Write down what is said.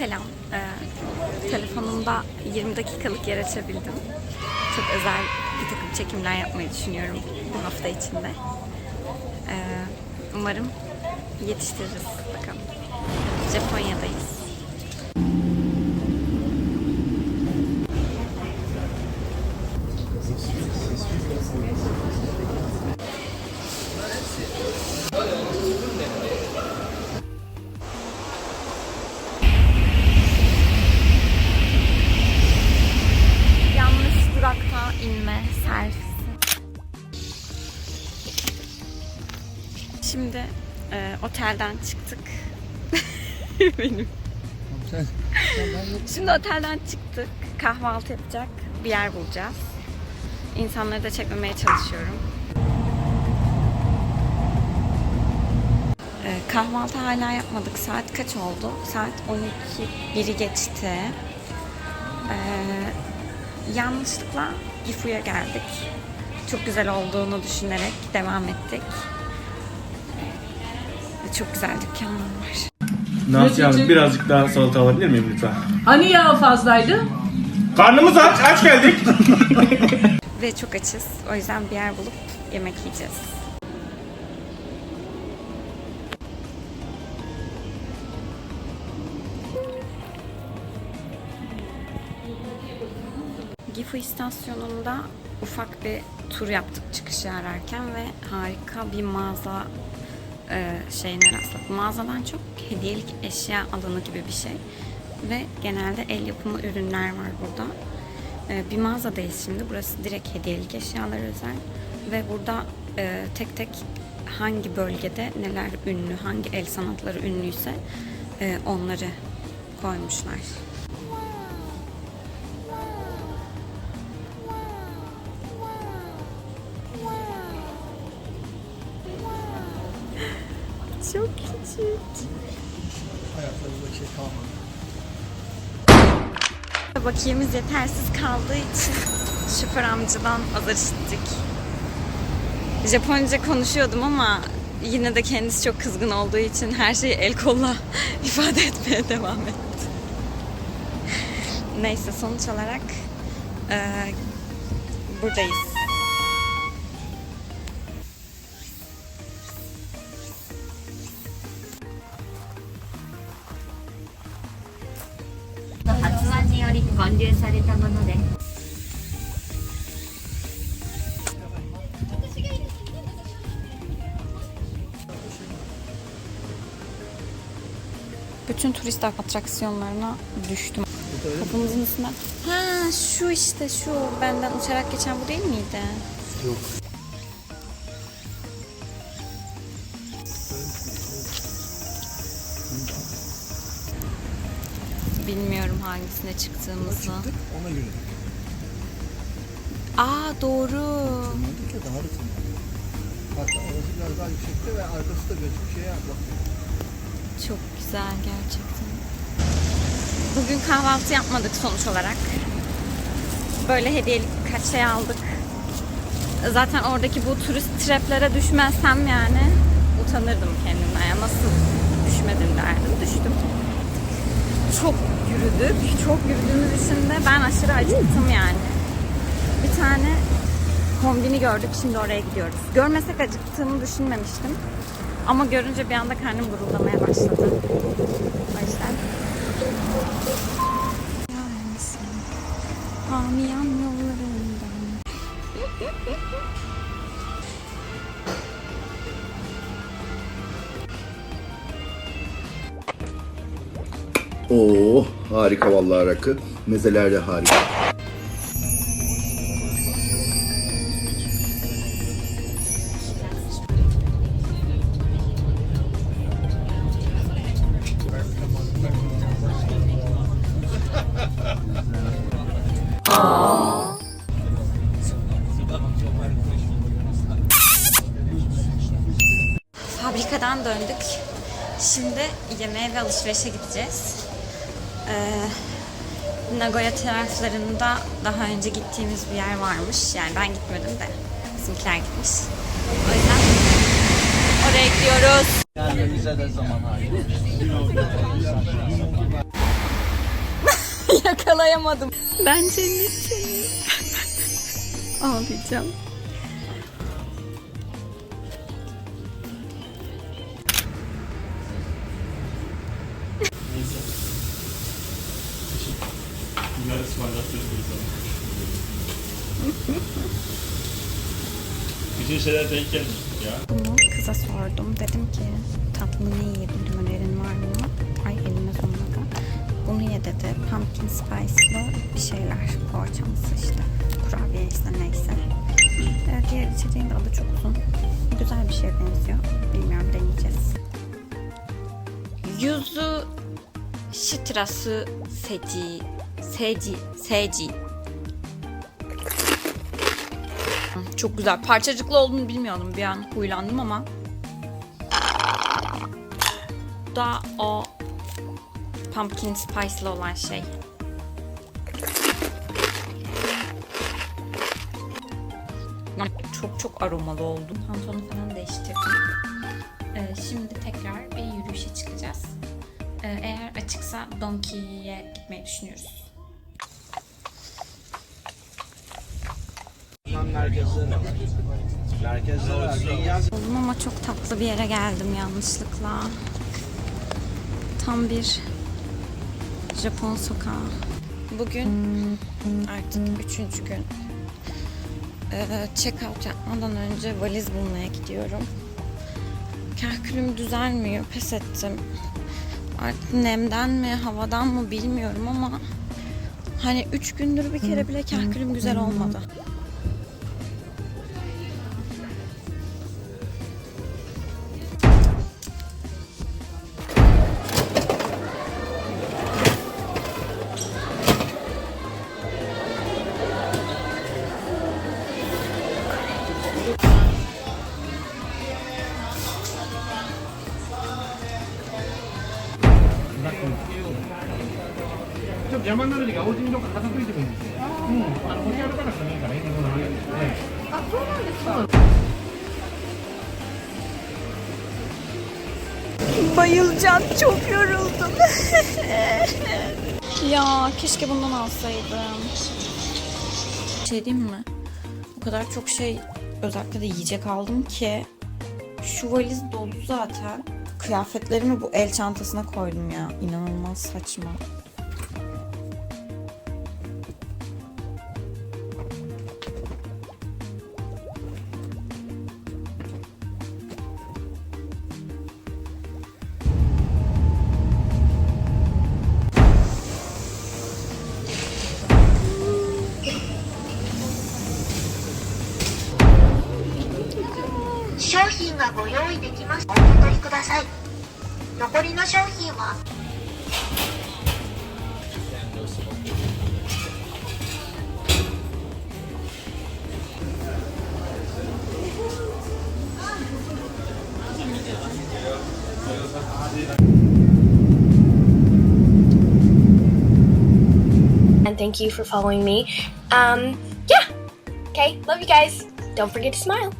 Selam. Ee, telefonumda 20 dakikalık yer açabildim. Çok özel bir takım çekimler yapmayı düşünüyorum bu hafta içinde. Ee, umarım yetiştiririz bakalım. Japonya'dayız. Otelden çıktık. Benim. Şimdi otelden çıktık. Kahvaltı yapacak bir yer bulacağız. İnsanları da çekmemeye çalışıyorum. E, kahvaltı hala yapmadık. Saat kaç oldu? Saat 12 1'i geçti. E, yanlışlıkla Gifu'ya geldik. Çok güzel olduğunu düşünerek devam ettik. Çok güzel dükkanlar var. Nasıl yani birazcık daha salata alabilir miyim lütfen? Hani yağ fazlaydı? Karnımız aç, aç geldik. Ve çok açız. O yüzden bir yer bulup yemek yiyeceğiz. Gifu istasyonunda ufak bir tur yaptık çıkışı ararken ve harika bir mağaza e, şeyine rastladık. Mağazadan çok hediyelik eşya alanı gibi bir şey. Ve genelde el yapımı ürünler var burada. E, bir mağazadayız şimdi. Burası direkt hediyelik eşyalar özel. Ve burada e, tek tek hangi bölgede neler ünlü, hangi el sanatları ünlüyse e, onları koymuşlar. Çok küçük. Bakiyemiz yetersiz kaldığı için şoför amcadan azar işittik. Japonca konuşuyordum ama yine de kendisi çok kızgın olduğu için her şeyi el kolla ifade etmeye devam etti. Neyse sonuç olarak eee, buradayız. により建立されたもので Bütün turist atraksiyonlarına düştüm. Kapımızın üstüne. Ha şu işte şu. Benden uçarak geçen bu değil miydi? Yok. Bilmiyorum hangisine çıktığımızı. Ona göre. Aa doğru. Anladık ya daha da tırmandı. Hatta orası biraz daha yüksekte ve arkası da gözük şeye bakıyor. Çok güzel gerçekten. Bugün kahvaltı yapmadık sonuç olarak. Böyle hediyelik birkaç şey aldık. Zaten oradaki bu turist traplere düşmezsem yani utanırdım kendimden. Ya nasıl düşmedim derdim. Düştüm. Çok yürüdük. Çok yürüdüğümüz için de ben aşırı acıktım yani. Bir tane kombini gördük. Şimdi oraya gidiyoruz. Görmesek acıktığımı düşünmemiştim. Ama görünce bir anda karnım guruldamaya başladı. O yüzden. Yollarından. Oo harika vallahi rakı. Mezeler de harika. Fabrikadan döndük. Şimdi yemeğe ve alışverişe gideceğiz. Ee, Nagoya taraflarında daha önce gittiğimiz bir yer varmış. Yani ben gitmedim de bizimkiler gitmiş. O yüzden oraya gidiyoruz. Yakalayamadım. Ben cennetteyim. Ağlayacağım. Bunları ısmarlattırız bir zaman. Güzel şeyler denk gelmiş ya. Bunu kıza sordum. Dedim ki tatlı ne yiyebilirim önerin var mı? Ay elime sonuna Bunu ye dedi. Pumpkin spice'lı bir şeyler. Poğaçamsı işte. Kurabiye işte neyse. Evet, diğer içeceğin de adı çok uzun. Güzel bir şeye benziyor. Bilmiyorum deneyeceğiz. Yuzu shitrasu seji seji seji çok güzel. Parçacıklı olduğunu bilmiyordum. Bir an huylandım ama. Da o pumpkin spice'lı olan şey. Çok çok aromalı oldu. Pantolonu falan değiştirdim. Ee, şimdi tekrar bir yürüyüşe çıkacağız. Ee, eğer açıksa Donkey'ye gitmeyi düşünüyoruz. Merkezleri var. Var. Oldum ama çok tatlı bir yere geldim yanlışlıkla. Tam bir Japon sokağı. Bugün artık üçüncü gün. Ee, check-out yapmadan önce valiz bulmaya gidiyorum. Kahkülüm düzelmiyor, pes ettim. Artık nemden mi, havadan mı bilmiyorum ama hani üç gündür bir kere bile kahkülüm güzel olmadı. Bayılacağım. Çok yoruldum. ya keşke bundan alsaydım. Şey diyeyim mi? O kadar çok şey özellikle de yiyecek aldım ki şu valiz dolu zaten. Kıyafetlerimi bu el çantasına koydum ya. İnanılmaz saçma.「がご用意できますお受け取りください」「残りの商品は and thank you for following me. Um, yeah. Okay, love you guys. Don't forget to smile.